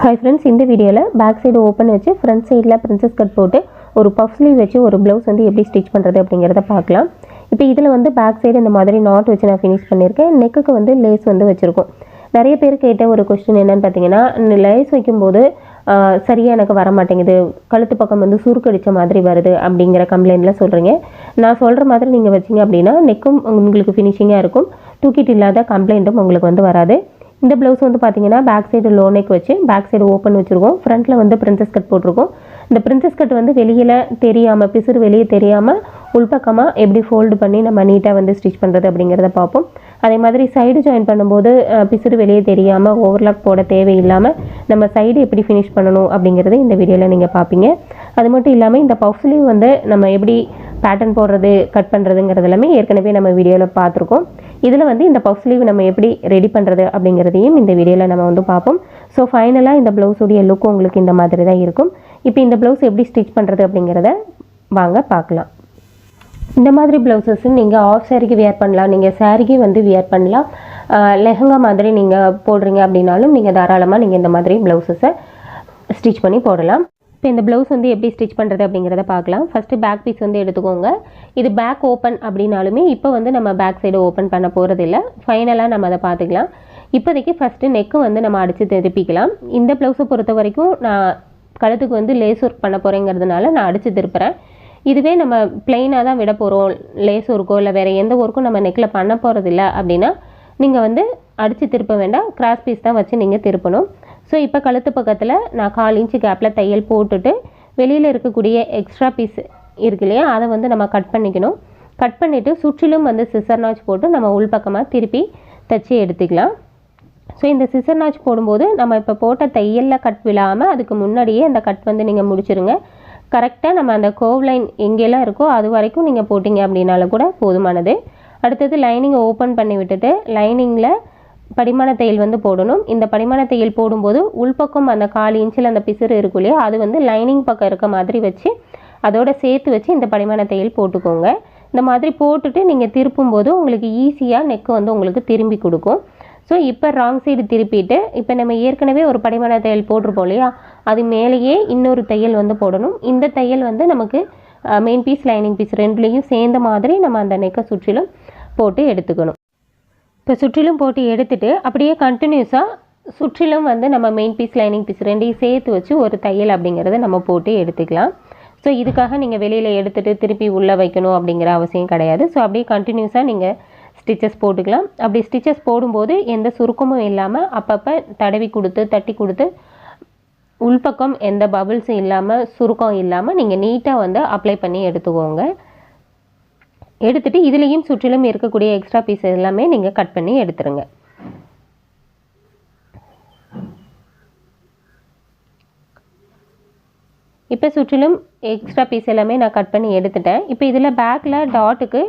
Hi friends இந்த வீடியோவில் back side open வச்சு ஃப்ரண்ட் சைடில் பிரின்சஸ் கட் போட்டு ஒரு பஃப் ஸ்லீவ் வச்சு ஒரு ப்ளவுஸ் வந்து எப்படி ஸ்டிச் பண்ணுறது அப்படிங்கிறத பார்க்கலாம். இப்போ இதில் வந்து பேக் சைடு இந்த மாதிரி நாட் வச்சு நான் ஃபினிஷ் பண்ணியிருக்கேன். நெக்குக்கு வந்து லேஸ் வந்து வச்சுருக்கோம். நிறைய பேர் கேட்ட ஒரு கொஸ்டின் என்னன்னு பார்த்தீங்கன்னா லேஸ் வைக்கும்போது சரியாக எனக்கு வர மாட்டேங்குது. கழுத்து பக்கம் வந்து சுருக்கடிச்ச மாதிரி வருது அப்படிங்கிற கம்ப்ளைண்ட்லாம் சொல்கிறீங்க நான் சொல்கிற மாதிரி நீங்கள் வச்சீங்க அப்படின்னா நெக்கும் உங்களுக்கு ஃபினிஷிங்காக இருக்கும். தூக்கிட்டு இல்லாத கம்ப்ளைண்ட்டும் உங்களுக்கு வந்து வராது. இந்த ப்ளவுஸ் வந்து பார்த்தீங்கன்னா பேக் சைடு லோ நெக் வச்சு பேக் சைடு ஓப்பன் வச்சுருக்கோம். ஃப்ரண்ட்டில் வந்து பிரின்சஸ் கட் போட்டிருக்கோம். இந்த பிரின்சஸ் கட் வந்து வெளியில் தெரியாமல் பிசுறு வெளியே தெரியாமல் உள்பக்கமாக எப்படி ஃபோல்டு பண்ணி நம்ம நீட்டாக வந்து ஸ்டிச் பண்ணுறது அப்படிங்கிறத பார்ப்போம். அதே மாதிரி சைடு ஜாயின் பண்ணும்போது பிசுறு வெளியே தெரியாமல் ஓவர்லாக் போட தேவையில்லாமல் நம்ம சைடு எப்படி ஃபினிஷ் பண்ணணும் அப்படிங்கிறது இந்த வீடியோவில் நீங்கள் பார்ப்பீங்க. அது மட்டும் இல்லாமல் இந்த பஃப்ஸ்லேயும் வந்து நம்ம எப்படி பேட்டர்ன் போடுறது கட் பண்ணுறதுங்கிறது எல்லாமே ஏற்கனவே நம்ம வீடியோவில் பார்த்துருக்கோம். இதில் வந்து இந்த பஃப் ஸ்லீவ் நம்ம எப்படி ரெடி பண்ணுறது அப்படிங்கிறதையும் இந்த வீடியோவில் நம்ம வந்து பார்ப்போம். ஸோ ஃபைனலாக இந்த ப்ளவுஸுடைய லுக் உங்களுக்கு இந்த மாதிரி தான் இருக்கும். இப்போ இந்த ப்ளவுஸ் எப்படி ஸ்டிச் பண்ணுறது அப்படிங்கிறத வாங்க பார்க்கலாம். இந்த மாதிரி ப்ளவுஸஸ் நீங்கள் ஆஃப் சாரிக்கு வியர் பண்ணலாம். நீங்கள் சாரிக்கு வந்து வியர் பண்ணலாம். லெஹங்கா மாதிரி நீங்கள் போடுறீங்க அப்படின்னாலும் நீங்கள் தாராளமாக நீங்கள் இந்த மாதிரி ப்ளவுஸஸை ஸ்டிச் பண்ணி போடலாம். இப்போ இந்த ப்ளவுஸ் வந்து எப்படி ஸ்டிச் பண்ணுறது அப்படிங்கிறத பார்க்கலாம். ஃபஸ்ட்டு பேக் பீஸ் வந்து எடுத்துக்கோங்க. இது பேக் ஓப்பன் அப்படின்னாலுமே இப்போ வந்து நம்ம பேக் சைடு ஓப்பன் பண்ண போகிறதில்ல ஃபைனலாக நம்ம அதை பார்த்துக்கலாம். இப்போதைக்கு ஃபஸ்ட்டு நெக்கு வந்து நம்ம அடித்து திருப்பிக்கலாம். இந்த ப்ளவுஸை பொறுத்த வரைக்கும் நான் கழுத்துக்கு வந்து லேஸ் ஒர்க் பண்ண போகிறேங்கிறதுனால நான் அடித்து திருப்புறேன். இதுவே நம்ம பிளெயினாக தான் விட போகிறோம் லேஸ் ஒர்க்கோ இல்லை வேறு எந்த ஒர்க்கும் நம்ம நெக்கில் பண்ண போகிறதில்ல அப்படின்னா நீங்கள் வந்து அடித்து திருப்ப வேண்டாம். கிராஸ் பீஸ் தான் வச்சு நீங்கள் திருப்பணும். ஸோ இப்போ கழுத்து பக்கத்தில் நான் கால் இன்ச்சு கேப்பில் தையல் போட்டுட்டு வெளியில் இருக்கக்கூடிய எக்ஸ்ட்ரா பீஸ் இருக்கு இல்லையா? அதை வந்து நம்ம கட் பண்ணிக்கணும். கட் பண்ணிவிட்டு சுற்றிலும் வந்து சிசர் நாச் போட்டு நம்ம உள்பக்கமாக திருப்பி தச்சு எடுத்துக்கலாம். ஸோ இந்த சிசர் நாச் போடும்போது நம்ம இப்போ போட்ட தையலில் கட் விழாமல் அதுக்கு முன்னாடியே அந்த கட் வந்து நீங்கள் முடிச்சுருங்க. கரெக்டாக நம்ம அந்த கோவ் லைன் எங்கெல்லாம் இருக்கோ அது வரைக்கும் நீங்கள் போட்டிங்க அப்படின்னாலும் கூட போதுமானது. அடுத்தது லைனிங்கை ஓப்பன் பண்ணி விட்டுட்டு லைனிங்கில் படிமான தையல் வந்து போடணும். இந்த படிமான தையல் போடும்போது உள்பக்கம் அந்த கால் இன்ச்சில் அந்த பிசுறு இருக்கும் இல்லையா? அது வந்து லைனிங் பக்கம் இருக்க மாதிரி வச்சு அதோட சேர்த்து வச்சு இந்த படிமான தையல் போட்டுக்கோங்க. இந்த மாதிரி போட்டுட்டு நீங்கள் திருப்பும்போது உங்களுக்கு ஈஸியாக நெக்கு வந்து உங்களுக்கு திரும்பி கொடுக்கும். ஸோ இப்போ ராங் சைடு திருப்பிட்டு இப்போ நம்ம ஏற்கனவே ஒரு படிமான தையல் போட்டிருப்போம் இல்லையா? அது மேலேயே இன்னொரு தையல் வந்து போடணும். இந்த தையல் வந்து நமக்கு மெயின் பீஸ் லைனிங் பீஸ் ரெண்டுலேயும் சேர்ந்த மாதிரி நம்ம அந்த நெக்கை சுற்றிலும் போட்டு எடுத்துக்கணும். இப்போ சுற்றிலும் போட்டு எடுத்துட்டு அப்படியே கண்டினியூஸாக சுற்றிலும் வந்து நம்ம மெயின் பீஸ் லைனிங் பீஸ் ரெண்டையும் சேர்த்து வச்சு ஒரு தையல் அப்படிங்கிறத நம்ம போட்டு எடுத்துக்கலாம். ஸோ இதுக்காக நீங்கள் வெளியில் எடுத்துகிட்டு திருப்பி உள்ளே வைக்கணும் அப்படிங்கிற அவசியம் கிடையாது. ஸோ அப்படியே கண்டினியூஸாக நீங்கள் ஸ்டிச்சஸ் போட்டுக்கலாம். அப்படி ஸ்டிச்சஸ் போடும்போது எந்த சுருக்கமும் இல்லாமல் அப்பப்போ தடவி கொடுத்து தட்டி கொடுத்து உள்பக்கம் எந்த பபிள்ஸும் இல்லாமல் சுருக்கம் இல்லாமல் நீங்கள் நீட்டாக வந்து அப்ளை பண்ணி எடுத்துக்கோங்க. எடுத்துகிட்டு இதுலேயும் சுற்றிலும் இருக்கக்கூடிய எக்ஸ்ட்ரா பீஸ் எல்லாமே நீங்கள் கட் பண்ணி எடுத்துருங்க. இப்போ சுற்றிலும் எக்ஸ்ட்ரா பீஸ் எல்லாமே நான் கட் பண்ணி எடுத்துட்டேன். இப்போ இதில் பேக்கில் டாட்டுக்கு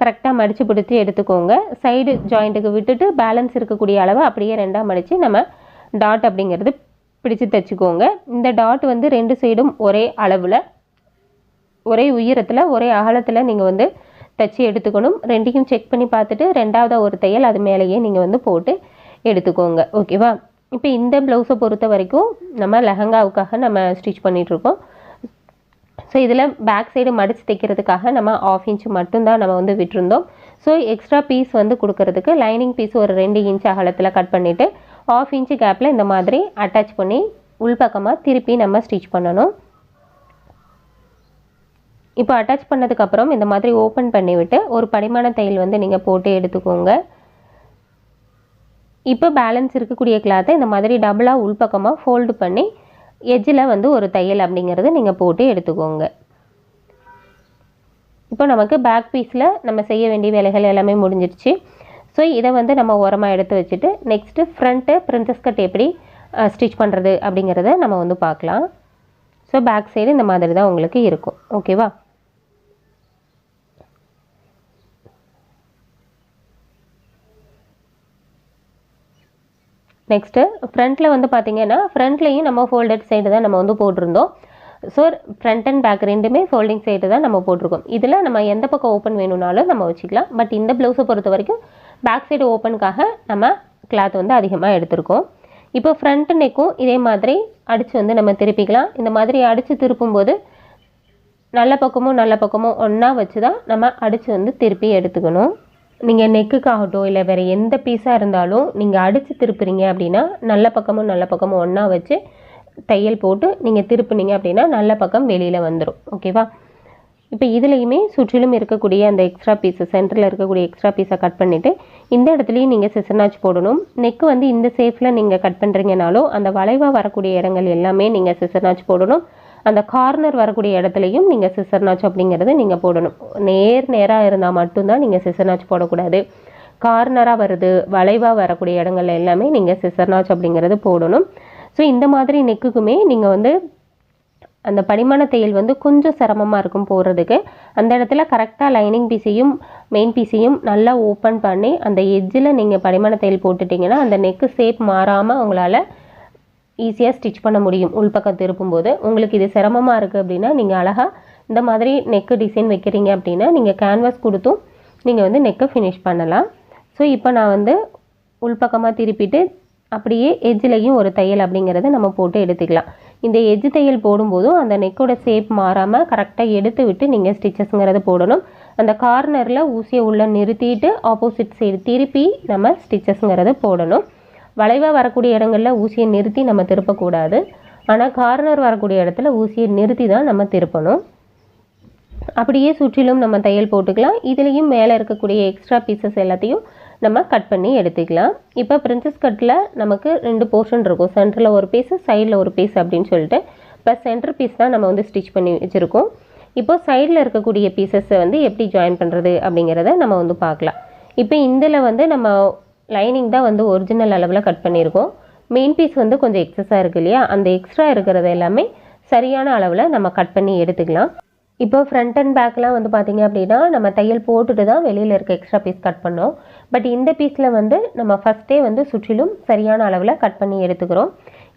கரெக்டாக மடித்து பிடிச்சி எடுத்துக்கோங்க. சைடு ஜாயிண்ட்டுக்கு விட்டுட்டு பேலன்ஸ் இருக்கக்கூடிய அளவை அப்படியே ரெண்டாக மடித்து நம்ம டாட் அப்படிங்கிறது பிடிச்சு தைச்சிக்கோங்க. இந்த டாட் வந்து ரெண்டு சைடும் ஒரே அளவில் ஒரே உயரத்தில் ஒரே அகலத்தில் நீங்கள் வந்து தச்சு எடுத்துக்கணும். ரெண்டையும் செக் பண்ணி பார்த்துட்டு ரெண்டாவதாக ஒரு தையல் அது மேலேயே நீங்கள் வந்து போட்டு எடுத்துக்கோங்க. ஓகேவா இப்போ இந்த ப்ளவுஸை பொறுத்த வரைக்கும் நம்ம லெஹங்காவுக்காக நம்ம ஸ்டிச் பண்ணிகிட்ருக்கோம் ஸோ இதில் பேக் சைடு மடித்து தைக்கிறதுக்காக நம்ம ஆஃப் இன்ச் மட்டும்தான் நம்ம வந்து விட்டுருந்தோம். ஸோ எக்ஸ்ட்ரா பீஸ் வந்து கொடுக்கறதுக்கு லைனிங் பீஸ் ஒரு ரெண்டு இன்ச் அகலத்தில் கட் பண்ணிவிட்டு ஆஃப் இன்ச்சு கேப்பில் இந்த மாதிரி அட்டாச் பண்ணி உள்பக்கமாக திருப்பி நம்ம ஸ்டிச் பண்ணணும். இப்போ அட்டாச் பண்ணதுக்கப்புறம் இந்த மாதிரி ஓப்பன் பண்ணிவிட்டு ஒரு படிமான தையல் வந்து நீங்கள் போட்டு எடுத்துக்கோங்க. இப்போ பேலன்ஸ் இருக்கக்கூடிய கிளாத்தை இந்த மாதிரி டபுளாக உள்பக்கமாக ஃபோல்டு பண்ணி எஜ்ஜில் வந்து ஒரு தையல் அப்படிங்கிறத நீங்கள் போட்டு எடுத்துக்கோங்க. இப்போ நமக்கு பேக் பீஸில் நம்ம செய்ய வேண்டிய வேலைகள் எல்லாமே முடிஞ்சிருச்சு ஸோ இதை வந்து நம்ம ஓரமாக எடுத்து வச்சுட்டு நெக்ஸ்ட்டு ஃப்ரண்ட்டு பிரின்சஸ் கட் எப்படி ஸ்டிச் பண்ணுறது அப்படிங்கிறத நம்ம வந்து பார்க்கலாம். ஸோ பேக் சைடு இந்த மாதிரி தான் உங்களுக்கு இருக்கும். ஓகேவா நெக்ஸ்ட்டு ஃப்ரண்ட்டில் வந்து பார்த்தீங்கன்னா ஃப்ரண்ட்லேயும் நம்ம ஃபோல்டட் சைடு தான் நம்ம வந்து போட்டிருந்தோம். ஸோ ஃப்ரண்ட் அண்ட் பேக் ரெண்டுமே ஃபோல்டிங் சைடு தான் நம்ம போட்டிருக்கோம். இதில் நம்ம எந்த பக்கம் ஓப்பன் வேணும்னாலும் நம்ம வச்சுக்கலாம். பட் இந்த ப்ளவுஸை பொறுத்த வரைக்கும் பேக் சைடு ஓப்பனுக்காக நம்ம கிளாத் வந்து அதிகமாக எடுத்திருக்கோம். இப்போ ஃப்ரண்ட் நெக்கும் இதே மாதிரி அடித்து வந்து நம்ம திருப்பிக்கலாம். இந்த மாதிரி அடித்து திருப்பும்போது நல்ல பக்கமும் நல்ல பக்கமும் ஒன்றா வச்சு தான் நம்ம அடித்து வந்து திருப்பி எடுத்துக்கணும். நீங்கள் நெக்குக்காகட்டும் இல்லை வேறு எந்த பீஸாக இருந்தாலும் நீங்கள் அடித்து திருப்புறீங்க அப்படின்னா நல்ல பக்கமும் நல்ல பக்கமும் ஒன்றா வச்சு தையல் போட்டு நீங்கள் திருப்புனீங்க அப்படின்னா நல்ல பக்கம் வெளியில் வந்துடும் ஓகேவா இப்போ இதுலேயுமே சுற்றிலும் இருக்கக்கூடிய அந்த எக்ஸ்ட்ரா பீஸு சென்டரில் இருக்கக்கூடிய எக்ஸ்ட்ரா பீஸை கட் பண்ணிவிட்டு இந்த இடத்துலையும் நீங்கள் சிசர்நாச் போடணும். நெக்கு வந்து இந்த சேஃபில் நீங்கள் கட் பண்ணுறீங்கனாலும் அந்த வளைவாக வரக்கூடிய இடங்கள் எல்லாமே நீங்கள் சிசர்நாச் போடணும். அந்த கார்னர் வரக்கூடிய இடத்துலையும் நீங்கள் சிசர்னாச் அப்படிங்கிறத நீங்கள் போடணும். நேர் நேராக இருந்தால் மட்டும்தான் நீங்கள் சிசர்னாச் போடக்கூடாது. கார்னராக வருது வளைவாக வரக்கூடிய இடங்கள்ல எல்லாமே நீங்கள் சிசர்னாச் அப்படிங்கிறது போடணும். ஸோ இந்த மாதிரி நெக்குக்குமே நீங்கள் வந்து அந்த படிமான தையல் வந்து கொஞ்சம் சிரமமாக இருக்கும் போடுறதுக்கு அந்த இடத்துல கரெக்டாக லைனிங் பீஸையும் மெயின் பீஸையும் நல்லா ஓப்பன் பண்ணி அந்த எஜ்ஜில் நீங்கள் படிமான தையல் போட்டுட்டிங்கன்னா அந்த நெக்கு ஷேப் மாறாமல் உங்களால் ஈஸியாக ஸ்டிச் பண்ண முடியும். உள்பக்கம் திருப்பும்போது. உங்களுக்கு இது சிரமமாக இருக்குது அப்படின்னா நீங்கள் அழகாக இந்த மாதிரி நெக்கு டிசைன் வைக்கிறீங்க அப்படின்னா நீங்கள் கேன்வாஸ் கொடுத்தும் நீங்கள் வந்து நெக்கை ஃபினிஷ் பண்ணலாம். ஸோ இப்போ நான் வந்து உள்பக்கமாக திருப்பிட்டு அப்படியே எஜ்ஜிலையும் ஒரு தையல் அப்படிங்கிறத நம்ம போட்டு எடுத்துக்கலாம். இந்த எஜ்ஜு தையல் போடும்போதும் அந்த நெக்கோட ஷேப் மாறாமல் கரெக்டாக எடுத்து விட்டு நீங்கள் ஸ்டிச்சஸ்ங்கிறத போடணும். அந்த கார்னரில் ஊசியை உள்ளே நிறுத்திட்டு ஆப்போசிட் சைடு திருப்பி நம்ம ஸ்டிச்சஸ்ங்கிறத போடணும். வளைவாக வரக்கூடிய இடங்களில் ஊசியை நிறுத்தி நம்ம திருப்பக்கூடாது. ஆனால் கார்னர் வரக்கூடிய இடத்துல ஊசியை நிறுத்தி தான் நம்ம திருப்பணும். அப்படியே சுற்றிலும் நம்ம தையல் போட்டுக்கலாம். இதுலேயும் மேலே இருக்கக்கூடிய எக்ஸ்ட்ரா பீசஸ் எல்லாத்தையும் நம்ம கட் பண்ணி எடுத்துக்கலாம். இப்போ பிரின்சஸ் கட்டில் நமக்கு ரெண்டு போர்ஷன் இருக்கும். சென்டரில் ஒரு பீஸு சைடில் ஒரு பீஸ் அப்படின்னு சொல்லிட்டு இப்போ சென்டர் பீஸ் தான் நம்ம வந்து ஸ்டிச் பண்ணி வச்சுருக்கோம். இப்போது சைடில் இருக்கக்கூடிய பீசஸை வந்து எப்படி ஜாயின் பண்ணுறது அப்படிங்கிறத நம்ம வந்து பார்க்கலாம். இப்போ இதில் வந்து நம்ம லைனிங் தான் வந்து ஒரிஜினல் அளவில் கட் பண்ணியிருக்கோம். மெயின் பீஸ் வந்து கொஞ்சம் எக்ஸஸாக இருக்குது இல்லையா? அந்த எக்ஸ்ட்ரா இருக்கிறது எல்லாமே சரியான அளவில் நம்ம கட் பண்ணி எடுத்துக்கலாம். இப்போ ஃப்ரண்ட் அண்ட் பேக்லாம் வந்து பார்த்தீங்க அப்படின்னா நம்ம தையல் போட்டுட்டு தான் வெளியில் இருக்க எக்ஸ்ட்ரா பீஸ் கட் பண்ணோம். பட் இந்த பீஸில் வந்து நம்ம ஃபஸ்ட்டே வந்து சுற்றிலும் சரியான அளவில் கட் பண்ணி எடுத்துக்கிறோம்.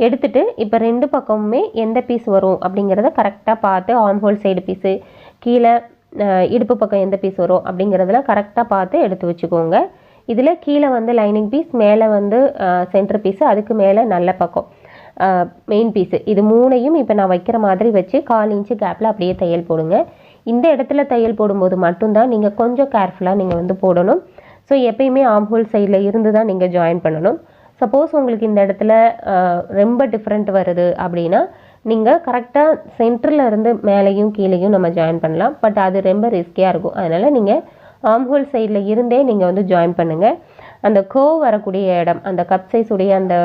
எடுத்துட்டு இப்போ ரெண்டு பக்கமுமே எந்த பீஸ் வரும் அப்படிங்கிறத கரெக்டாக பார்த்து ஆர்ம் ஹோல் சைடு பீஸு கீழே இடுப்பு பக்கம் எந்த பீஸ் வரும் அப்படிங்கிறதெல்லாம் கரெக்டாக பார்த்து எடுத்து வச்சுக்கோங்க. இதில் கீழே வந்து லைனிங் பீஸ் மேலே வந்து சென்டர் பீஸு அதுக்கு மேலே நல்ல பக்கம். மெயின் பீஸு இது மூணையும் இப்போ நான் வைக்கிற மாதிரி வச்சு கால் இன்ச்சு கேப்பில் அப்படியே தையல் போடுங்க. இந்த இடத்துல தையல் போடும்போது மட்டும்தான் நீங்கள் கொஞ்சம் கேர்ஃபுல்லாக நீங்கள் வந்து போடணும். ஸோ எப்பயுமே ஆம்ஹோல் சைடில் இருந்து தான் நீங்கள் ஜாயின் பண்ணணும். சப்போஸ் உங்களுக்கு இந்த இடத்துல ரொம்ப டிஃப்ரெண்ட் வருது அப்படின்னா நீங்கள் கரெக்டாக சென்டரில் இருந்து மேலேயும் கீழேயும் நம்ம ஜாயின் பண்ணலாம். பட் அது ரொம்ப ரிஸ்கியாக இருக்கும். அதனால் நீங்கள் ஆம் ஹோல் சைடில் இருந்தே நீங்கள் வந்து ஜாயின் பண்ணுங்கள் அந்த கோ வரக்கூடிய இடம் அந்த கப் சைஸ் உடைய அந்த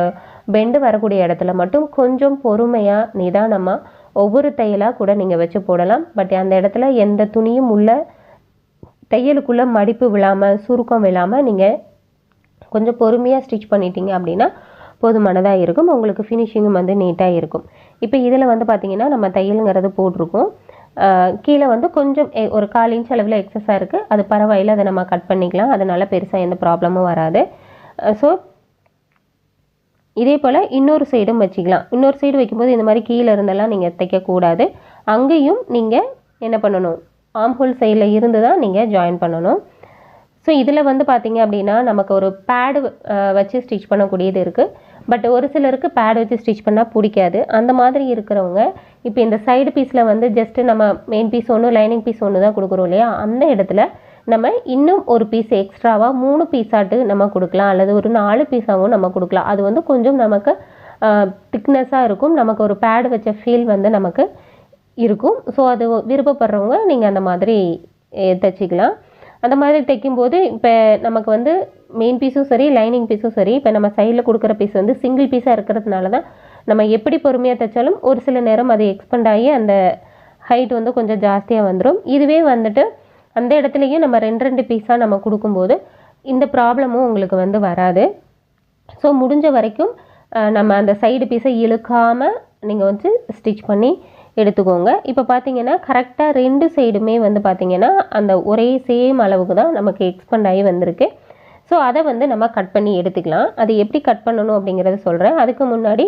பெண்டு வரக்கூடிய இடத்துல மட்டும் கொஞ்சம் பொறுமையாக நிதானமாக ஒவ்வொரு தையலாக கூட நீங்கள் வச்சு போடலாம். பட் அந்த இடத்துல எந்த துணியும் உள்ள தையலுக்குள்ளே மடிப்பு விழாமல் சுருக்கம் விழாமல் நீங்கள் கொஞ்சம் பொறுமையாக ஸ்டிச் பண்ணிட்டீங்க அப்படின்னா போதுமானதாக இருக்கும். உங்களுக்கு ஃபினிஷிங்கும் வந்து நீட்டாக இருக்கும். இப்போ இதில் வந்து பார்த்தீங்கன்னா நம்ம தையலுங்கிறது போட்டிருக்கோம். கீழே வந்து கொஞ்சம் எ- ஒரு கால் இன்ச் அளவில் எக்ஸஸாக இருக்குது அது பரவாயில்ல அதை நம்ம கட் பண்ணிக்கலாம். அதனால் பெருசாக எந்த ப்ராப்ளமும் வராது. ஸோ இதே போல் இன்னொரு சைடும் வச்சுக்கலாம். இன்னொரு சைடு வைக்கும்போது இந்த மாதிரி கீழே இருந்தெல்லாம் நீங்கள் தைக்கக்கூடாது அங்கேயும் நீங்கள் என்ன பண்ணணும்? ஆம்ஹோல் சைடில் இருந்து தான் நீங்கள் ஜாயின் பண்ணணும். ஸோ இதில் வந்து பார்த்தீங்க அப்படின்னா நமக்கு ஒரு பேடு வச்சு ஸ்டிச் பண்ணக்கூடியது இருக்குது பட் ஒரு சிலருக்கு பேட் வச்சு ஸ்டிச் பண்ணால் பிடிக்காது. அந்த மாதிரி இருக்கிறவங்க இப்போ இந்த சைடு பீஸில் வந்து ஜஸ்ட்டு நம்ம மெயின் பீஸ் ஒன்று லைனிங் பீஸ் ஒன்று தான் கொடுக்குறோம் இல்லையா? அந்த இடத்துல நம்ம இன்னும் ஒரு பீஸ் எக்ஸ்ட்ராவாக மூணு பீஸாட்டு நம்ம கொடுக்கலாம். அல்லது ஒரு நாலு பீஸாகவும் நம்ம கொடுக்கலாம். அது வந்து கொஞ்சம் நமக்கு திக்னஸாக இருக்கும். நமக்கு ஒரு பேடு வச்ச ஃபீல் வந்து நமக்கு இருக்கும். ஸோ அது விருப்பப்படுறவங்க நீங்கள் அந்த மாதிரி தைச்சிக்கலாம் அந்த மாதிரி தைக்கும்போது இப்போ நமக்கு வந்து மெயின் பீஸும் சரி லைனிங் பீஸும் சரி இப்போ நம்ம சைடில் கொடுக்குற பீஸ் வந்து சிங்கிள் பீஸாக இருக்கிறதுனால தான் நம்ம எப்படி பொறுமையாக தைச்சாலும் ஒரு சில நேரம் அது எக்ஸ்பெண்ட் ஆகி அந்த ஹைட் வந்து கொஞ்சம் ஜாஸ்தியாக வந்துடும் இதுவே வந்துட்டு அந்த இடத்துலையும் நம்ம ரெண்டு ரெண்டு பீஸாக நம்ம கொடுக்கும்போது இந்த ப்ராப்ளமும் உங்களுக்கு வந்து வராது. ஸோ முடிஞ்ச வரைக்கும் நம்ம அந்த சைடு பீஸை இழுக்காமல் நீங்கள் வந்து ஸ்டிச் பண்ணி எடுத்துக்கோங்க. இப்போ பார்த்தீங்கன்னா கரெக்டாக ரெண்டு சைடுமே வந்து பார்த்தீங்கன்னா அந்த ஒரே சேம் அளவுக்கு தான் நமக்கு எக்ஸ்பெண்ட் ஆகி வந்திருக்கு. ஸோ அதை வந்து நம்ம கட் பண்ணி எடுத்துக்கலாம். அது எப்படி கட் பண்ணணும் அப்படிங்கிறத சொல்கிறேன் அதுக்கு முன்னாடி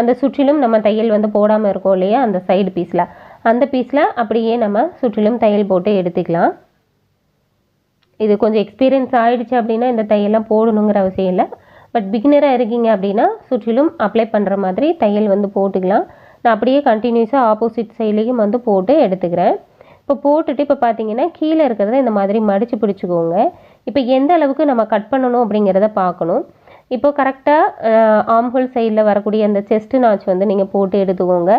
அந்த சுற்றிலும் நம்ம தையல் வந்து போடாமல் இருக்கோம் இல்லையா அந்த சைடு பீஸில் அந்த பீஸில் அப்படியே நம்ம சுற்றிலும் தையல் போட்டு எடுத்துக்கலாம். இது கொஞ்சம் எக்ஸ்பீரியன்ஸ் ஆகிடுச்சு அப்படின்னா இந்த தையெல்லாம் போடணுங்கிற அவசியம் இல்லை. பட் பிகினராக இருக்கீங்க அப்படின்னா சுற்றிலும் அப்ளை பண்ணுற மாதிரி தையல் வந்து போட்டுக்கலாம். நான் அப்படியே கண்டினியூஸாக ஆப்போசிட் சைட்லேயும் வந்து போட்டு எடுத்துக்கிறேன். இப்போ போட்டுட்டு இப்போ பார்த்தீங்கன்னா கீழே இருக்கிறத இந்த மாதிரி மடித்து பிடிச்சிக்கோங்க. இப்போ எந்த அளவுக்கு நம்ம கட் பண்ணணும் அப்படிங்கிறத பார்க்கணும். இப்போ கரெக்டாக ஆம்ஹோல் சைடில் வரக்கூடிய அந்த செஸ்ட் நாச் வந்து நீங்கள் போட்டு எடுத்துக்கோங்க.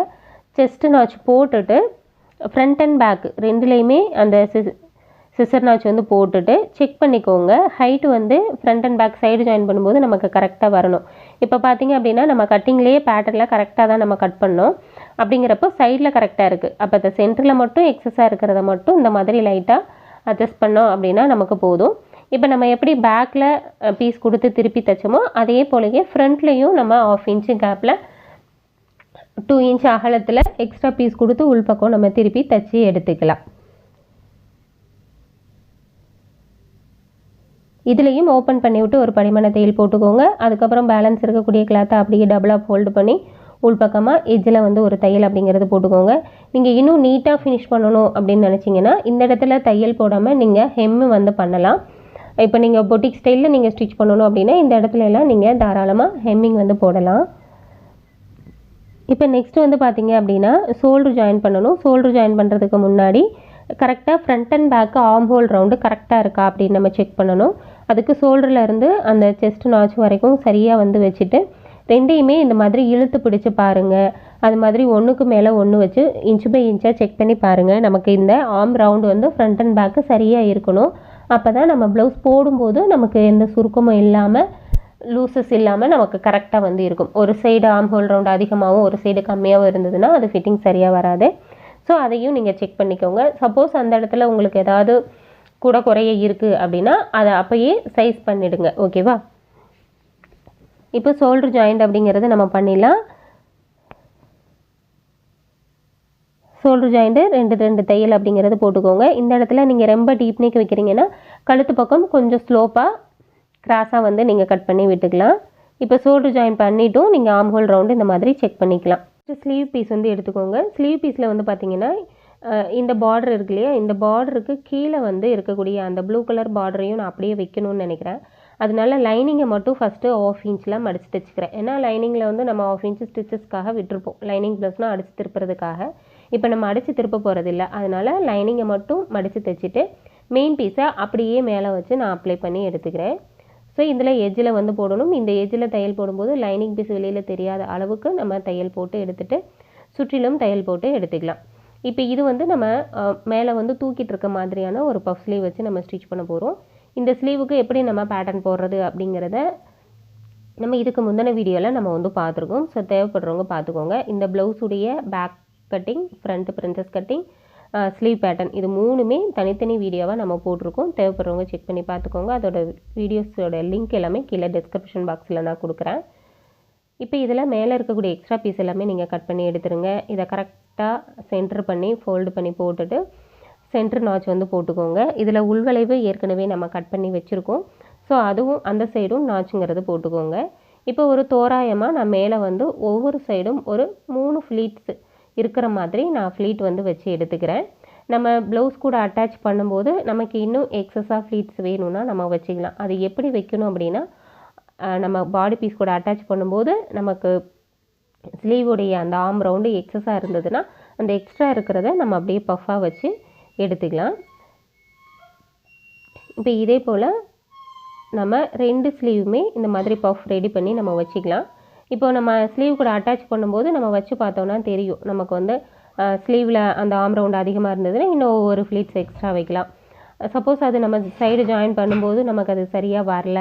செஸ்ட் நாச் போட்டுட்டு ஃப்ரண்ட் அண்ட் பேக் ரெண்டுலேயுமே அந்த சிசர் நாச் வந்து போட்டுட்டு செக் பண்ணிக்கோங்க. ஹைட்டு வந்து front and back side join பண்ணும்போது நமக்கு கரெக்டாக வரணும். இப்போ பார்த்தீங்க அப்படின்னா நம்ம கட்டிங்லேயே பேட்டர்னில் கரெக்டாக தான் நம்ம கட் பண்ணோம். அப்படிங்கிறப்போ சைடில் கரெக்டாக இருக்குது அப்போ இந்த சென்டரில் மட்டும் எக்ஸஸாக இருக்கிறத மட்டும் இந்த மாதிரி லைட்டாக அட்ஜஸ்ட் பண்ணோம் அப்படின்னா நமக்கு போதும். இப்போ நம்ம எப்படி பேக்கில் பீஸ் கொடுத்து திருப்பி தைச்சோமோ அதே போலவே ஃப்ரண்ட்லேயும் நம்ம ஆஃப் இன்ச்சு கேப்பில் டூ இன்ச் அகலத்தில் எக்ஸ்ட்ரா பீஸ் கொடுத்து உள்பக்கம் நம்ம திருப்பி தைச்சி எடுத்துக்கலாம். இதுலேயும் ஓப்பன் பண்ணி விட்டு ஒரு படிமான தையல் போட்டுக்கோங்க. அதுக்கப்புறம் பேலன்ஸ் இருக்கக்கூடிய கிளாத்தை அப்படியே டபுளாக ஃபோல்டு பண்ணி உள்பக்கமாக எஜ்ஜில் வந்து ஒரு தையல் அப்படிங்கிறது போட்டுக்கோங்க. நீங்கள் இன்னும் நீட்டாக ஃபினிஷ் பண்ணணும் அப்படின்னு நினச்சிங்கன்னா இந்த இடத்துல தையல் போடாமல் நீங்கள் ஹெம்மு வந்து பண்ணலாம். இப்போ நீங்கள் பொட்டிக் ஸ்டைலில் நீங்கள் ஸ்டிச் பண்ணணும் அப்படின்னா இந்த இடத்துல எல்லாம் நீங்கள் தாராளமாக ஹெம்மிங் வந்து போடலாம். இப்போ நெக்ஸ்ட் வந்து பார்த்தீங்க அப்படின்னா ஷோல்டர் ஜாயின் பண்ணணும். ஷோல்டர் ஜாயின் பண்ணுறதுக்கு முன்னாடி கரெக்டாக front and back arm hole round கரெக்டாக இருக்கா அப்படின்னு நம்ம செக் பண்ணணும். அதுக்கு ஷோல்டரில் இருந்து அந்த செஸ்ட் நாச் வரைக்கும் சரியாக வந்து வச்சுட்டு ரெண்டையுமே இந்த மாதிரி இழுத்து பிடிச்சி பாருங்கள் அது மாதிரி ஒன்றுக்கு மேலே ஒன்று வச்சு இன்ச்சு பை இன்ச்சாக செக் பண்ணி பாருங்கள் நமக்கு இந்த ஆம் ரவுண்டு வந்து ஃப்ரண்ட் அண்ட் பேக்கு சரியாக இருக்கணும். அப்போ தான் நம்ம ப்ளவுஸ் போடும்போது நமக்கு எந்த சுருக்கமும் இல்லாமல் லூசஸ் இல்லாமல் நமக்கு கரெக்டாக வந்து இருக்கும். ஒரு சைடு ஆம் ஹோல் ரவுண்டு அதிகமாகவும் ஒரு சைடு கம்மியாகவும் இருந்ததுன்னா அது ஃபிட்டிங் சரியாக வராது. ஸோ அதையும் நீங்கள் செக் பண்ணிக்கோங்க. சப்போஸ் அந்த இடத்துல உங்களுக்கு ஏதாவது கூட குறைய இருக்குது அப்படின்னா அதை அப்போயே சைஸ் பண்ணிவிடுங்க ஓகேவா இப்போ ஷோல்டர் ஜாயிண்ட் அப்படிங்கிறது நம்ம பண்ணிடலாம். ஷோல்டர் ஜாயிண்ட்டு ரெண்டு ரெண்டு தையல் அப்படிங்கிறது போட்டுக்கோங்க. இந்த இடத்துல நீங்கள் ரொம்ப டீப் நெக் வைக்கிறீங்கன்னா கழுத்து பக்கம் கொஞ்சம் ஸ்லோப்பாக கிராஸாக வந்து நீங்கள் கட் பண்ணி விட்டுக்கலாம். இப்போ ஷோல்டர் ஜாயின் பண்ணிட்டும் நீங்கள் ஆம் ஹோல் ரவுண்டு இந்த மாதிரி செக் பண்ணிக்கலாம். ஸ்லீவ் பீஸ் வந்து எடுத்துக்கோங்க. ஸ்லீவ் பீஸில் வந்து பார்த்தீங்கன்னா இந்த பார்டர் இருக்கு இல்லையா? இந்த பார்டருக்கு கீழே வந்து இருக்கக்கூடிய அந்த ப்ளூ கலர் பார்டரையும் நான் அப்படியே வைக்கணும்னு நினைக்கிறேன். அதனால லைனிங்கை மட்டும் ஃபஸ்ட்டு ஆஃப் இன்ச்சில் மடிச்சு தைச்சிக்கிறேன். ஏன்னா லைனிங்கில் வந்து நம்ம ஆஃப் இன்ச்சு ஸ்டிச்சஸ்க்காக விட்டுருப்போம். லைனிங் ப்ளஸ்னால் அடித்து திருப்புறதுக்காக. இப்போ நம்ம அடித்து திருப்ப போகிறதில்ல அதனால லைனிங்கை மட்டும் மடித்து தைச்சிட்டு மெயின் பீஸை அப்படியே மேலே வச்சு நான் அப்ளை பண்ணி எடுத்துக்கிறேன். ஸோ இதில் எஜ்ஜில் வந்து போடணும். இந்த எஜ்ஜில் தையல் போடும்போது லைனிங் பீஸ் வெளியில் தெரியாத அளவுக்கு நம்ம தையல் போட்டு எடுத்துகிட்டு சுற்றிலும் தையல் போட்டு எடுத்துக்கலாம். இப்போ இது வந்து நம்ம மேலே வந்து தூக்கிட்டு இருக்க மாதிரியான ஒரு பஃப் ஸ்லீவ் வச்சு நம்ம ஸ்டிச் பண்ண போகிறோம் இந்த ஸ்லீவுக்கு எப்படி நம்ம பேட்டர்ன் போடுறது அப்படிங்கிறத நம்ம இதுக்கு முந்தின வீடியோவில் நம்ம வந்து பார்த்துருக்கோம். ஸோ தேவைப்படுறவங்க பார்த்துக்கோங்க. இந்த ப்ளவுஸுடைய back cutting front princess cutting sleeve pattern இது மூணுமே தனித்தனி வீடியோவாக நம்ம போட்டிருக்கோம். தேவைப்படுறவங்க செக் பண்ணி பார்த்துக்கோங்க. அதோட வீடியோஸோட லிங்க் எல்லாமே கீழே டிஸ்கிரிப்ஷன் பாக்ஸில் நான் கொடுக்குறேன். இப்போ இதில் மேலே இருக்கக்கூடிய எக்ஸ்ட்ரா பீஸ் எல்லாமே நீங்கள் கட் பண்ணி எடுத்துருங்க. இதை கரெக்டாக சென்டர் பண்ணி ஃபோல்டு பண்ணி போட்டுட்டு சென்டர் நாச் வந்து போட்டுக்கோங்க. இதில் உள்வளைவு ஏற்கனவே நம்ம கட் பண்ணி வச்சுருக்கோம். ஸோ அதுவும் அந்த சைடும் நாச்சுங்கிறது போட்டுக்கோங்க. இப்போ ஒரு தோராயமாக நான் மேலே வந்து ஒவ்வொரு சைடும் ஒரு மூணு ஃப்ளீட்ஸ் இருக்கிற மாதிரி நான் ஃப்ளீட் வந்து வச்சு எடுத்துக்கிறேன். நம்ம ப்ளவுஸ் கூட அட்டாச் பண்ணும்போது நமக்கு இன்னும் எக்ஸஸாக ஃப்ளீட்ஸ் வேணும்னா நம்ம வச்சுக்கலாம். அது எப்படி வைக்கணும் அப்படின்னா நம்ம பாடி பீஸ் கூட அட்டாச் பண்ணும்போது நமக்கு ஸ்லீவுடைய அந்த ஆம் ரவுண்டு எக்ஸஸாக இருந்ததுன்னா அந்த எக்ஸ்ட்ரா இருக்கிறத நம்ம அப்படியே பஃப்பாக வச்சு எடுத்துக்கலாம். இப்போ இதே போல் நம்ம ரெண்டு ஸ்லீவுமே இந்த மாதிரி பஃப் ரெடி பண்ணி நம்ம வச்சுக்கலாம். இப்போ நம்ம ஸ்லீவ் கூட அட்டாச் பண்ணும்போது நம்ம வச்சு பார்த்தோன்னா தெரியும். நமக்கு வந்து ஸ்லீவில் அந்த ஆம் ரவுண்ட் அதிகமாக இருந்ததுன்னா இன்னும் ஒவ்வொரு ஃப்ளீட்ஸ் எக்ஸ்ட்ரா வைக்கலாம். சப்போஸ் அது நம்ம சைடு ஜாயின் பண்ணும்போது நமக்கு அது சரியாக வரல.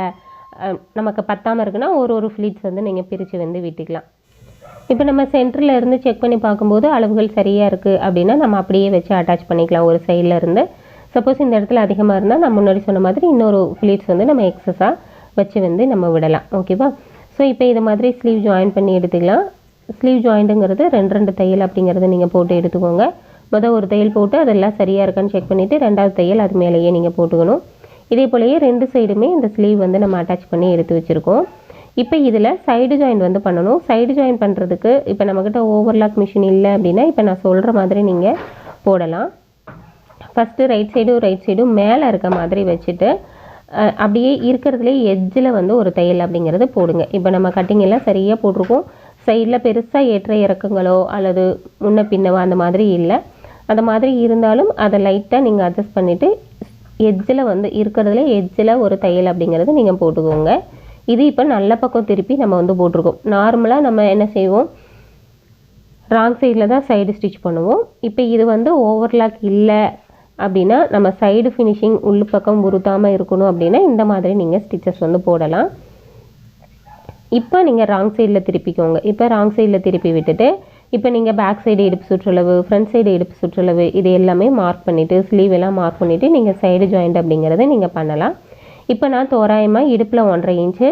நமக்கு பத்தாமல் இருக்குன்னா ஒரு ஒரு ஃப்ளீட்ஸ் வந்து நீங்கள் பிரித்து வந்து விட்டுக்கலாம். இப்போ நம்ம சென்டரில் இருந்து செக் பண்ணி பார்க்கும்போது அளவுகள் சரியாக இருக்குது அப்படின்னா நம்ம அப்படியே வச்சு அட்டாச் பண்ணிக்கலாம் ஒரு சைடில் இருந்து. சப்போஸ் இந்த இடத்துல அதிகமாக இருந்தால் நான் முன்னாடி சொன்ன மாதிரி இன்னொரு ஃப்ளீட்ஸ் வந்து நம்ம எக்ஸஸாக வச்சு வந்து நம்ம விடலாம். ஓகேவா ஸோ இப்போ இது மாதிரி ஸ்லீவ் ஜாயின் பண்ணி எடுத்துக்கலாம். ஸ்லீவ் ஜாயிண்ட்டுங்கிறது ரெண்டு ரெண்டு தையல் அப்படிங்கிறத நீங்கள் போட்டு எடுத்துக்கோங்க. மொதல் ஒரு தையல் போட்டு அதெல்லாம் சரியாக இருக்கான்னு செக் பண்ணிவிட்டு ரெண்டாவது தையல் அது மேலேயே நீங்கள் போட்டுக்கணும். இதே போலயே ரெண்டு சைடுமே இந்த ஸ்லீவ் வந்து நம்ம அட்டாச் பண்ணி எடுத்து வச்சுருக்கோம். இப்போ இதில் சைடு ஜாயின் வந்து பண்ணணும். சைடு ஜாயின் பண்ணுறதுக்கு இப்போ நம்மக்கிட்ட ஓவர்லாக் மிஷின் இல்லை அப்படின்னா இப்போ நான் சொல்கிற மாதிரி நீங்கள் போடலாம். ஃபஸ்ட்டு ரைட் சைடும் ரைட் சைடும் மேலே இருக்க மாதிரி வச்சுட்டு அப்படியே இருக்கிறதுலே எட்ஜில் வந்து ஒரு தையல் அப்படிங்கிறது போடுங்க. இப்போ நம்ம கட்டிங் எல்லாம் சரியாக போட்டிருக்கோம். சைடில் பெருசாக ஏற்ற இறக்கங்களோ அல்லது முன்ன பின்னவோ அந்த மாதிரி இல்லை. அந்த மாதிரி இருந்தாலும் அதை லைட்டாக நீங்கள் அட்ஜஸ்ட் பண்ணிவிட்டு எட்ஜில் வந்து இருக்கிறதுல எட்ஜில் ஒரு தையல் அப்படிங்கிறது நீங்கள் போட்டுக்கோங்க. இது இப்போ நல்ல பக்கம் திருப்பி நம்ம வந்து போட்டிருக்கோம். நார்மலாக நம்ம என்ன செய்வோம்? ராங் சைடில் தான் சைடு ஸ்டிச் பண்ணுவோம். இப்போ இது வந்து ஓவர்லாக் இல்லை அப்படின்னா நம்ம சைடு ஃபினிஷிங் உள் பக்கம் உருத்தாமல் இருக்கணும் அப்படின்னா இந்த மாதிரி நீங்கள் ஸ்டிச்சஸ் வந்து போடலாம். இப்போ நீங்கள் ராங் சைடில் திருப்பிக்கோங்க. இப்போ ராங் சைடில் திருப்பி விட்டுட்டு இப்போ நீங்கள் பேக் சைடு இடுப்பு சுற்றளவு ஃப்ரண்ட் சைடு இடுப்பு சுற்றளவு இது எல்லாமே மார்க் பண்ணிவிட்டு ஸ்லீவ் எல்லாம் மார்க் பண்ணிவிட்டு நீங்கள் சைடு ஜாயிண்ட் அப்படிங்கிறத நீங்கள் பண்ணலாம். இப்போ நான் தோராயமாக இடுப்பில் ஒன்றரை இன்ச்சு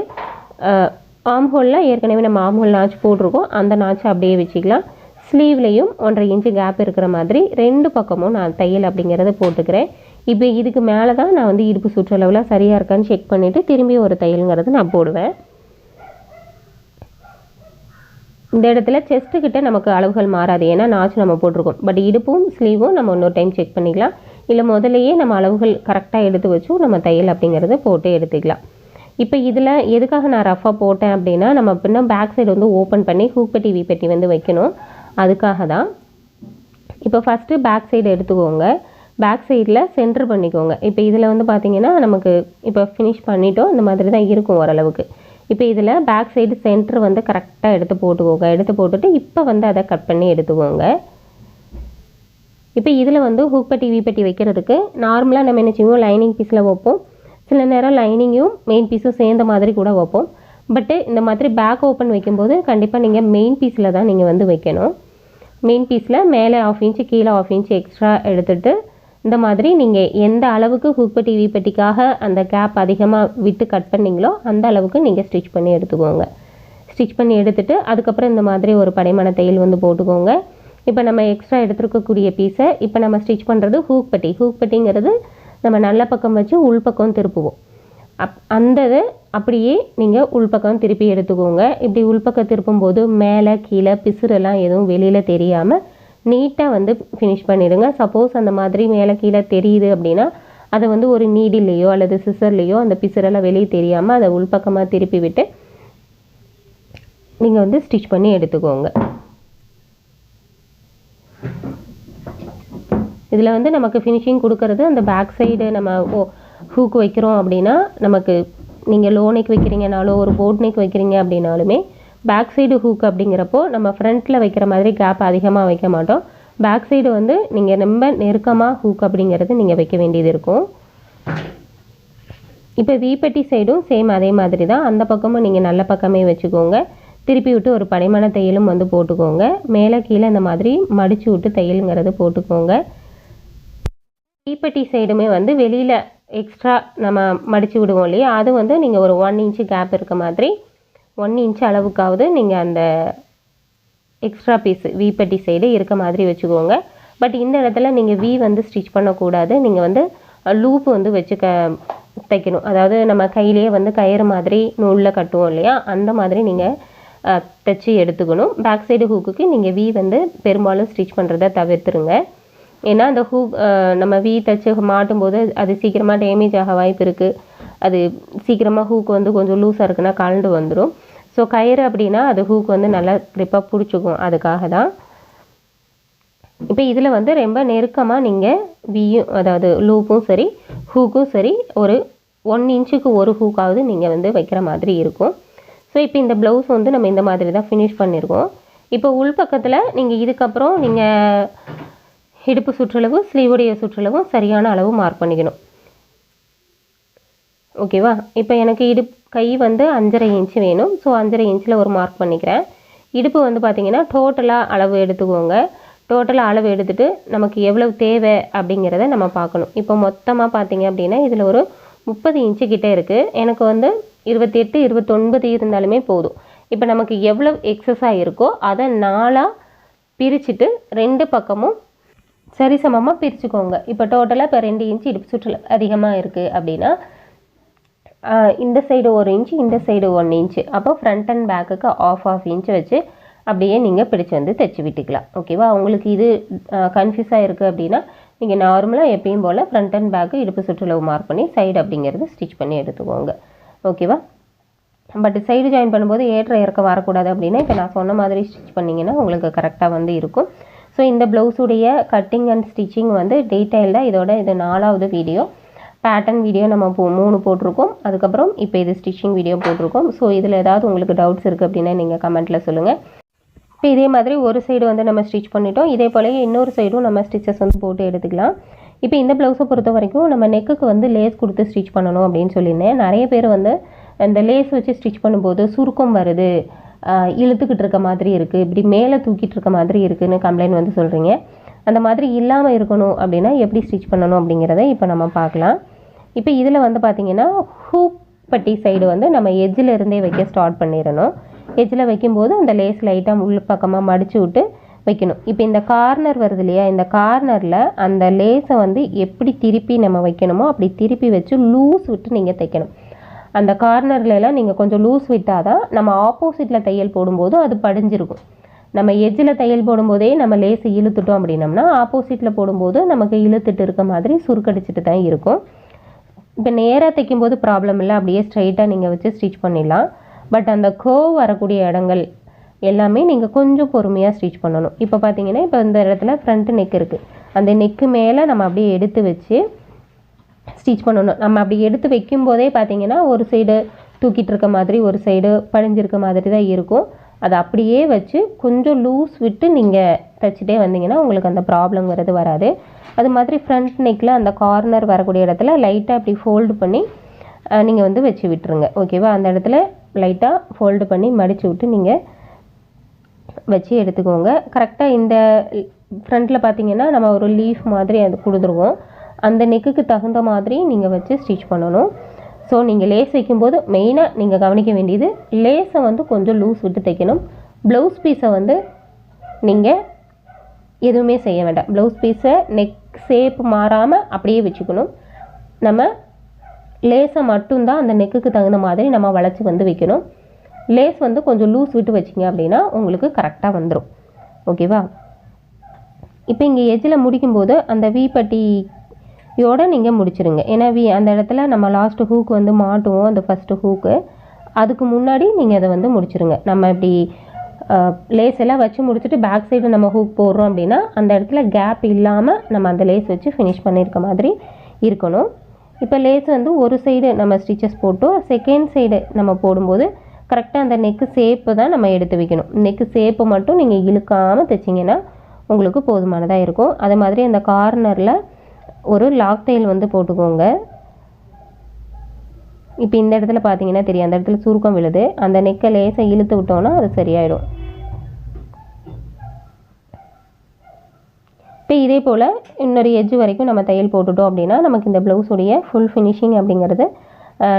ஆம் ஹோலில் ஏற்கனவே நம்ம ஆம் ஹோல் நாச்சு போட்டிருக்கோம். அந்த நாச்சை அப்படியே வச்சுக்கலாம். ஸ்லீவ்லேயும் ஒன்றரை இன்ச்சு கேப் இருக்கிற மாதிரி ரெண்டு பக்கமும் நான் தையல் அப்படிங்கிறத போட்டுக்கிறேன். இப்போ இதுக்கு மேலே தான் நான் வந்து இடுப்பு சுற்றளவில் சரியாக இருக்கான்னு செக் பண்ணிவிட்டு திரும்பி ஒரு தையலுங்கிறது நான் போடுவேன். இந்த இடத்துல செஸ்ட்டு கிட்ட நமக்கு அளவுகள் மாறாது. ஏன்னா நாச்சு நம்ம போட்டிருக்கோம். பட் இடுப்பும் ஸ்லீவும் நம்ம இன்னொரு டைம் செக் பண்ணிக்கலாம். இல்லை முதல்லையே நம்ம அளவுகள் கரெக்டாக எடுத்து வச்சும் நம்ம தையல் அப்படிங்கிறத போட்டு எடுத்துக்கலாம். இப்போ இதில் எதுக்காக நான் ரஃபாக போட்டேன் அப்படின்னா நம்ம அப்படின்னா பேக் சைடு வந்து ஓப்பன் பண்ணி ஹூக் பெட்டி வி பெட்டி வந்து வைக்கணும். அதுக்காக தான். இப்போ ஃபஸ்ட்டு பேக் சைடு எடுத்துக்கோங்க. பேக் சைடில் சென்டர் பண்ணிக்கோங்க. இப்போ இதில் வந்து பார்த்திங்கன்னா நமக்கு இப்போ ஃபினிஷ் பண்ணிட்டோம். இந்த மாதிரி தான் இருக்கும் ஓரளவுக்கு. இப்போ இதில் பேக் சைடு சென்டர் வந்து கரெக்டாக எடுத்து போட்டுக்கோங்க. எடுத்து போட்டுட்டு இப்போ வந்து அதை கட் பண்ணி எடுத்துக்கோங்க. இப்போ இதில் வந்து ஹூக் பட்டி வீப்பட்டி வைக்கிறதுக்கு நார்மலாக நம்ம என்ன செய்வோம்? லைனிங் பீஸில் வைப்போம். சில நேரம் லைனிங்கும் மெயின் பீஸும் சேர்ந்த மாதிரி கூட வைப்போம். பட்டு இந்த மாதிரி பேக் ஓப்பன் வைக்கும்போது கண்டிப்பாக நீங்கள் மெயின் பீஸில் தான் நீங்கள் வந்து வைக்கணும். மெயின் பீஸில் மேலே ஆஃப் இன்ச்சு கீழே ஆஃப் இன்ச்சு எக்ஸ்ட்ரா எடுத்துகிட்டு இந்த மாதிரி நீங்கள் எந்த அளவுக்கு ஹூக்பெட்டி வீப்பட்டிக்காக அந்த கேப் அதிகமாக விட்டு கட் பண்ணீங்களோ அந்த அளவுக்கு நீங்கள் ஸ்டிச் பண்ணி எடுத்துக்கோங்க. ஸ்டிச் பண்ணி எடுத்துகிட்டு அதுக்கப்புறம் இந்த மாதிரி ஒரு படைமான தையல் வந்து போட்டுக்கோங்க. இப்போ நம்ம எக்ஸ்ட்ரா எடுத்துருக்கக்கூடிய பீஸை இப்போ நம்ம ஸ்டிச் பண்ணுறது ஹூக் பட்டி. ஹூக் பட்டிங்கிறது நம்ம நல்ல பக்கம் வச்சு உள்பக்கம் திருப்புவோம். அப் அந்த இது அப்படியே நீங்கள் உள்பக்கம் திருப்பி எடுத்துக்கோங்க. இப்படி உள்பக்கம் திருப்பும்போது மேலே கீழே பிசுறெல்லாம் எதுவும் வெளியில் தெரியாமல் நீட்டாக வந்து ஃபினிஷ் பண்ணிடுங்க. சப்போஸ் அந்த மாதிரி மேலே கீழே தெரியுது அப்படின்னா அதை வந்து ஒரு நீடிலேயோ அல்லது சிசர்லேயோ அந்த பிசுறெல்லாம் வெளியே தெரியாமல் அதை உள்பக்கமாக திருப்பி விட்டு நீங்கள் வந்து ஸ்டிச் பண்ணி எடுத்துக்கோங்க. இதில் வந்து நமக்கு ஃபினிஷிங் கொடுக்கறது அந்த பேக் சைடு நம்ம ஓ ஹூக் வைக்கிறோம் அப்படின்னா நமக்கு நீங்கள் லோ நெக் வைக்கிறீங்கனாலோ ஒரு போட் நெக் வைக்கிறீங்க அப்படின்னாலுமே பேக் சைடு ஹூக் அப்படிங்கிறப்போ நம்ம ஃப்ரண்ட்டில் வைக்கிற மாதிரி கேப் அதிகமாக வைக்க மாட்டோம். பேக் சைடு வந்து நீங்கள் ரொம்ப நெருக்கமாக ஹூக் அப்படிங்கிறது நீங்கள் வைக்க வேண்டியது இருக்கும். இப்போ வீப்பட்டி சைடும் சேம் அதே மாதிரி தான். அந்த பக்கமும் நீங்கள் நல்ல பக்கமே வச்சுக்கோங்க. திருப்பி விட்டு ஒரு படைமான தையலும் வந்து போட்டுக்கோங்க. மேலே கீழே இந்த மாதிரி மடித்து விட்டு தையலுங்கிறது போட்டுக்கோங்க. வீப்பட்டி சைடுமே வந்து வெளியில் எக்ஸ்ட்ரா நம்ம மடித்து விடுவோம் இல்லையா? அது வந்து நீங்கள் ஒரு ஒன் இன்ச்சு கேப் இருக்க மாதிரி ஒன் இன்ச் அளவுக்காவது நீங்கள் அந்த எக்ஸ்ட்ரா பீஸ் வீப்பட்டி சைடு இருக்க மாதிரி வச்சுக்கோங்க. பட் இந்த இடத்துல நீங்கள் வி வந்து ஸ்டிச் பண்ணக்கூடாது. நீங்கள் வந்து லூப் வந்து வச்சு க தைக்கணும். அதாவது நம்ம கையிலேயே வந்து கயிறு மாதிரி நூலில் கட்டுவோம் இல்லையா? அந்த மாதிரி நீங்கள் தைச்சி எடுத்துக்கணும். பேக் சைடு ஹூக்குக்கு நீங்கள் வி வந்து பெரும்பாலும் ஸ்டிச் பண்ணுறத தவிர்த்துருங்க. ஏன்னா அந்த ஹூக் நம்ம வி தைச்சு மாட்டும்போது அது சீக்கிரமாக டேமேஜ் ஆக வாய்ப்பு இருக்குது அது சீக்கிரமாக ஹூக் வந்து கொஞ்சம் லூஸாக இருக்குன்னா கலண்டு வந்துடும் ஸோ கயிறு அப்படின்னா அது ஹூக் வந்து நல்லா க்ரிப்பாக பிடிச்சிக்கும். அதுக்காக தான். இப்போ இதில் வந்து ரொம்ப நெருக்கமாக நீங்கள் வியும் அதாவது லூப்பும் சரி ஹூக்கும் சரி ஒரு ஒன் இன்ச்சுக்கு ஒரு ஹூக்காவது நீங்கள் வந்து வைக்கிற மாதிரி இருக்கும். ஸோ இப்போ இந்த ப்ளவுஸ் வந்து நம்ம இந்த மாதிரி தான் ஃபினிஷ் பண்ணியிருக்கோம் இப்போ உள் பக்கத்தில் நீங்கள் இதுக்கப்புறம் நீங்கள் இடுப்பு சுற்றளவு ஸ்லீவுடைய சுற்றளவும் சரியான அளவு மார்க் பண்ணிக்கணும். ஓகேவா இப்போ எனக்கு இடுப் கை வந்து அஞ்சரை இன்ச்சு வேணும். ஸோ அஞ்சரை இன்ச்சில் ஒரு மார்க் பண்ணிக்கிறேன். இடுப்பு வந்து பார்த்திங்கன்னா டோட்டலாக அளவு எடுத்துக்கோங்க. டோட்டலாக அளவு எடுத்துகிட்டு நமக்கு எவ்வளவு தேவை அப்படிங்கிறத நம்ம பார்க்கணும். இப்போ மொத்தமாக பார்த்திங்க அப்படின்னா இதில் ஒரு முப்பது இன்ச்சு கிட்டே இருக்குது எனக்கு வந்து இருபத்தெட்டு இருபத்தொன்பது இருந்தாலுமே போதும். இப்போ நமக்கு எவ்வளோ எக்ஸஸாக இருக்கோ அதை நாளாக பிரிச்சுட்டு ரெண்டு பக்கமும் சரிசமமாக பிரிச்சுக்கோங்க. இப்போ டோட்டலாக இப்போ ரெண்டு இன்ச்சு இடுப்பு சுற்றல் அதிகமாக இருக்குது அப்படின்னா இந்த சைடு ஒரு இன்ச்சு இந்த சைடு ஒன் இன்ச்சு அப்போ ஃப்ரண்ட் அண்ட் பேக்குக்கு ஆஃப் ஆஃப் இன்ச்சு வச்சு அப்படியே நீங்கள் பிடிச்சு வந்து தைச்சி விட்டுக்கலாம். ஓகேவா உங்களுக்கு இது கன்ஃபியூஸாக இருக்குது அப்படின்னா நீங்கள் நார்மலாக எப்பயும் போல் ஃப்ரண்ட் அண்ட் பேக்கு இடுப்பு சுற்றளவு மார்க் பண்ணி சைடு அப்படிங்கிறது ஸ்டிச் பண்ணி எடுத்துக்கோங்க. ஓகேவா பட் சைடு ஜாயின் பண்ணும்போது ஏற்ற இறக்க வரக்கூடாது அப்படின்னா இப்போ நான் சொன்ன மாதிரி ஸ்டிச் பண்ணிங்கன்னா உங்களுக்கு கரெக்டாக வந்து இருக்கும். ஸோ இந்த ப்ளவுஸுடைய கட்டிங் அண்ட் ஸ்டிச்சிங் வந்து டீட்டெயில்டாக இதோட இது நாலாவது வீடியோ பேட்டர்ன் வீடியோ நம்ம போ மூணு போட்டிருக்கோம். அதுக்கப்புறம் இப்போ இது ஸ்டிச்சிங் வீடியோ போட்டிருக்கோம். ஸோ இதில் ஏதாவது உங்களுக்கு டவுட்ஸ் இருக்குது அப்படின்னா நீங்கள் கமெண்ட்டில் சொல்லுங்கள் இப்போ இதே மாதிரி ஒரு சைடு வந்து நம்ம ஸ்டிச் பண்ணிட்டோம். இதே போலயே இன்னொரு சைடும் நம்ம ஸ்டிச்சஸ் வந்து போட்டு எடுத்துக்கலாம். இப்போ இந்த ப்ளவுஸை பொறுத்த வரைக்கும் நம்ம நெக்குக்கு வந்து லேஸ் கொடுத்து ஸ்டிச் பண்ணணும் அப்படின்னு சொல்லியிருந்தேன். நிறைய பேர் வந்து இந்த லேஸ் வச்சு ஸ்டிச் பண்ணும்போது சுருக்கம் வருது. இழுத்துக்கிட்டு இருக்க மாதிரி இருக்குது இப்படி மேலே தூக்கிட்டு இருக்க மாதிரி இருக்குன்னு கம்ப்ளைண்ட் வந்து சொல்கிறீங்க அந்த மாதிரி இல்லாமல் இருக்கணும் அப்படின்னா எப்படி ஸ்டிச் பண்ணணும் அப்படிங்கிறத இப்போ நம்ம பார்க்கலாம். இப்போ இதில் வந்து பார்த்தீங்கன்னா ஹூப் பட்டி சைடு வந்து நம்ம எஜ்ஜில் இருந்தே வைக்க ஸ்டார்ட் பண்ணிடணும். எஜ்ஜில் வைக்கும்போது அந்த லேஸ் லைட்டாக உள் பக்கமாக மடிச்சு விட்டு வைக்கணும். இப்போ இந்த கார்னர் வருது இல்லையா? இந்த கார்னரில் அந்த லேஸை வந்து எப்படி திருப்பி நம்ம வைக்கணுமோ அப்படி திருப்பி வச்சு லூஸ் விட்டு நீங்கள் தைக்கணும். அந்த கார்னர்லலாம் நீங்கள் கொஞ்சம் லூஸ் விட்டால் தான் நம்ம ஆப்போசிட்டில் தையல் போடும்போது அது படிஞ்சிருக்கும். நம்ம எஜ்ஜில் தையல் போடும்போதே நம்ம லேஸை இழுத்துட்டோம் அப்படின்னம்னா ஆப்போசிட்டில் போடும்போது நமக்கு இழுத்துட்டு இருக்க மாதிரி சுருக்கடிச்சிட்டு தான் இருக்கும். இப்போ நேராக தைக்கும்போது ப்ராப்ளம் இல்லை அப்படியே ஸ்ட்ரைட்டாக நீங்கள் வச்சு ஸ்டிச் பண்ணிடலாம். பட் அந்த கர்வ் வரக்கூடிய இடங்கள் எல்லாமே நீங்கள் கொஞ்சம் பொறுமையாக ஸ்டிச் பண்ணணும். இப்போ பார்த்தீங்கன்னா இப்போ இந்த இடத்துல ஃப்ரண்ட் நெக் இருக்குது அந்த நெக்கு மேலே நம்ம அப்படியே எடுத்து வச்சு ஸ்டிச் பண்ணணும். நம்ம அப்படி எடுத்து வைக்கும்போதே பார்த்தீங்கன்னா ஒரு சைடு தூக்கிட்டு இருக்க மாதிரி ஒரு சைடு பழிஞ்சிருக்க மாதிரி தான் இருக்கும். அதை அப்படியே வச்சு கொஞ்சம் லூஸ் விட்டு நீங்கள் தைச்சிட்டே வந்தீங்கன்னா உங்களுக்கு அந்த ப்ராப்ளம் வராது. அது மாதிரி ஃப்ரண்ட் நெக்கில் அந்த கார்னர் வரக்கூடிய இடத்துல லைட்டாக அப்படி ஃபோல்டு பண்ணி நீங்கள் வந்து வச்சு விட்டுருங்க. ஓகேவா அந்த இடத்துல லைட்டாக ஃபோல்டு பண்ணி மடித்து விட்டு நீங்கள் வச்சு எடுத்துக்கோங்க. கரெக்டாக இந்த ஃப்ரண்ட்டில் பார்த்தீங்கன்னா நம்ம ஒரு லீஃப் மாதிரி அது கொடுத்துருவோம். அந்த நெக்குக்கு தகுந்த மாதிரி நீங்கள் வச்சு ஸ்டிச் பண்ணணும். ஸோ நீங்கள் லேஸ் வைக்கும்போது மெயினாக நீங்கள் கவனிக்க வேண்டியது லேஸை வந்து கொஞ்சம் லூஸ் விட்டு தைக்கணும். ப்ளவுஸ் பீஸை வந்து நீங்கள் எதுவுமே செய்ய வேண்டாம். ப்ளவுஸ் பீஸை நெக் ஷேப் மாறாமல் அப்படியே வச்சுக்கணும். நம்ம லேஸை மட்டும்தான் அந்த நெக்குக்கு தகுந்த மாதிரி நம்ம வளைச்சி வந்து வைக்கணும். லேஸ் வந்து கொஞ்சம் லூஸ் விட்டு வச்சிங்க அப்படின்னா உங்களுக்கு கரெக்டாக வந்துடும் ஓகேவா இப்போ இங்கே எஜ்ஜில் முடிக்கும்போது அந்த வீப்பட்டி இதோட நீங்கள் முடிச்சிருங்க. ஏன்னா வி அந்த இடத்துல நம்ம லாஸ்ட்டு ஹூக் வந்து மாட்டுவோம் அந்த ஃபஸ்ட்டு ஹூக்கு அதுக்கு முன்னாடி நீங்கள் அதை வந்து முடிச்சிருங்க. நம்ம இப்படி லேஸ் எல்லாம் வச்சு முடிச்சுட்டு பேக் சைடு நம்ம ஹூக் போடுறோம் அப்படின்னா அந்த இடத்துல கேப் இல்லாமல் நம்ம அந்த லேஸ் வச்சு ஃபினிஷ் பண்ணியிருக்க மாதிரி இருக்கணும். இப்போ லேஸ் வந்து ஒரு சைடு நம்ம ஸ்டிச்சஸ் போட்டோம் செகண்ட் சைடு நம்ம போடும்போது கரெக்டாக அந்த நெக்கு ஷேப்பு தான் நம்ம எடுத்து வைக்கணும். நெக்கு ஷேப்பை மட்டும் நீங்கள் இழுக்காமல் தைச்சிங்கன்னா உங்களுக்கு போதுமானதாக இருக்கும். அதே மாதிரி அந்த கார்னரில் ஒரு லாக் தையல் வந்து போட்டுக்கோங்க. இப்போ இந்த இடத்துல பார்த்தீங்கன்னா தெரியும். அந்த இடத்துல சுருக்கம் விழுது. அந்த நெக்கை லேசாக இழுத்து விட்டோன்னா அது சரியாயிடும். இப்போ இதே போல் இன்னொரு எஜ்ஜு வரைக்கும் நம்ம தையல் போட்டுட்டோம் அப்படின்னா நமக்கு இந்த ப்ளவுஸுடைய ஃபுல் ஃபினிஷிங் அப்படிங்கிறது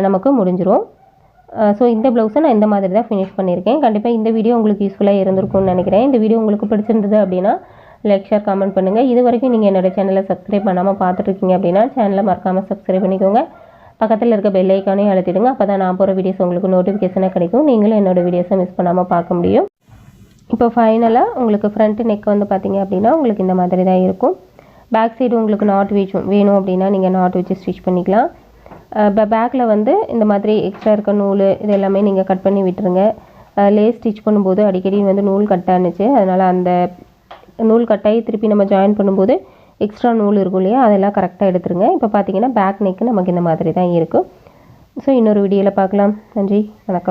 நமக்கு முடிஞ்சிடும் ஸோ இந்த ப்ளவுஸை நான் இந்த மாதிரி தான் ஃபினிஷ் பண்ணியிருக்கேன். கண்டிப்பாக இந்த வீடியோ உங்களுக்கு யூஸ்ஃபுல்லாக இருந்திருக்கும்னு நினைக்கிறேன். இந்த வீடியோ உங்களுக்கு பிடிச்சிருந்தது அப்படின்னா லைக் ஷேர் கமெண்ட் பண்ணுங்கள் இது வரைக்கும் நீங்கள் என்னோடய சேனலை சப்ஸ்கிரைப் பண்ணாமல் பார்த்துட்ருக்கீங்க அப்படின்னா சேனலை மறக்காமல் சப்ஸ்கிரைப் பண்ணிக்கோங்க. பக்கத்தில் இருக்க பெல் ஐக்கானே அழுத்திடுங்க. அப்போ தான் நான் போகிற வீடியோஸ் உங்களுக்கு நோட்டிஃபிகேஷனாக கிடைக்கும். நீங்களும் என்னோட வீடியோஸை மிஸ் பண்ணாமல் பார்க்க முடியும். இப்போ ஃபைனலாக உங்களுக்கு ஃப்ரண்ட் நெக் வந்து பார்த்தீங்க அப்படின்னா உங்களுக்கு இந்த மாதிரி தான் இருக்கும். பேக் சைடு உங்களுக்கு நாட் வேணும் வேணும் அப்படின்னா நீங்கள் நாட் வச்சு ஸ்டிச் பண்ணிக்கலாம். இப்போ பேக்கில் வந்து இந்த மாதிரி எக்ஸ்ட்ரா இருக்க நூல் இது எல்லாமே நீங்கள் கட் பண்ணி விட்டுருங்க. லேஸ் ஸ்டிச் பண்ணும்போது அடிக்கடி வந்து நூல் கட் அதனால் அந்த நூல் கட்டாயி திருப்பி நம்ம ஜாயின் பண்ணும்போது எக்ஸ்ட்ரா நூல் இருக்கும் இல்லையா? அதெல்லாம் கரெக்டாக எடுத்துருங்க. இப்போ பார்த்தீங்கன்னா பேக் நெக்கு நமக்கு இந்த மாதிரி தான் இருக்கும். ஸோ இன்னொரு வீடியோவில் பார்க்கலாம். நன்றி. வணக்கம்.